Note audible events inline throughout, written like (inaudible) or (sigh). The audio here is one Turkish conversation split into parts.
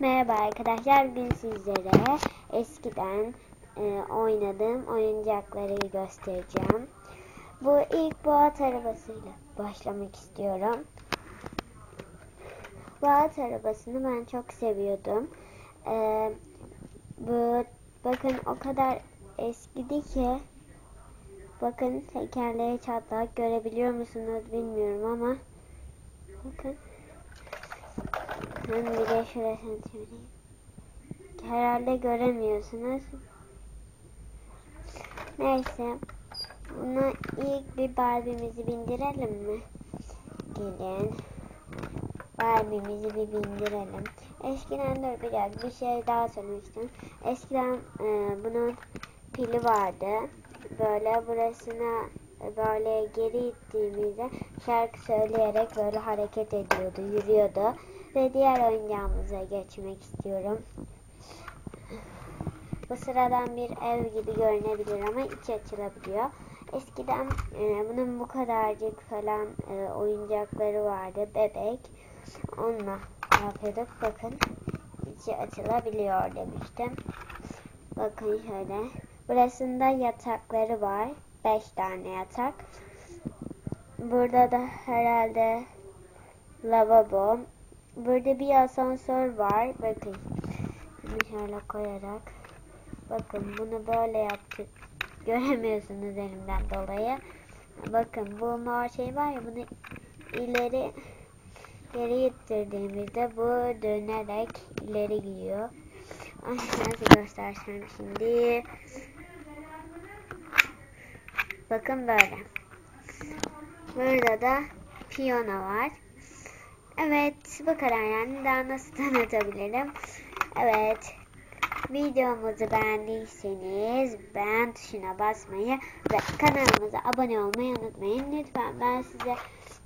Merhaba arkadaşlar. Bugün sizlere eskiden e, oynadığım oyuncakları göstereceğim. Bu ilk bu arabasıyla başlamak istiyorum. Bu arabasını ben çok seviyordum. E, bu bakın o kadar eskidi ki bakın tekerleği çatlak görebiliyor musunuz bilmiyorum ama bakın ben bir de şurasını çevireyim. Herhalde göremiyorsunuz. Neyse. Buna ilk bir Barbie'mizi bindirelim mi? Gelin. Barbie'mizi bir bindirelim. Eskiden dur bir dakika bir şey daha söylemek istiyorum. Eskiden e, bunun pili vardı. Böyle burasına böyle geri ittiğimizde şarkı söyleyerek böyle hareket ediyordu, yürüyordu. Ve diğer oyuncağımıza geçmek istiyorum. Bu sıradan bir ev gibi görünebilir ama içi açılabiliyor. Eskiden e, bunun bu kadarcık falan e, oyuncakları vardı. Bebek. Onunla yapıyorduk. Bakın içi açılabiliyor demiştim. Bakın şöyle. Burasında yatakları var. 5 tane yatak. Burada da herhalde lavabo. Burada bir asansör var. Bakın. Bunu şöyle koyarak. Bakın bunu böyle yaptık. (laughs) Göremiyorsunuz elimden dolayı. Bakın bu mor şey var ya bunu ileri geri ittirdiğimizde bu dönerek ileri gidiyor. Nasıl göstersem şimdi. Bakın böyle. Burada da piyano var. Evet bu yani daha nasıl tanıtabilirim. Evet videomuzu beğendiyseniz beğen tuşuna basmayı ve kanalımıza abone olmayı unutmayın. Lütfen ben size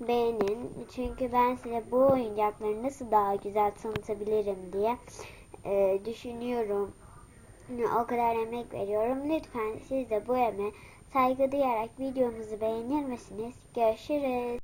beğenin. Çünkü ben size bu oyuncakları nasıl daha güzel tanıtabilirim diye e, düşünüyorum. O kadar emek veriyorum. Lütfen siz de bu emeğe saygı duyarak videomuzu beğenir misiniz? Görüşürüz.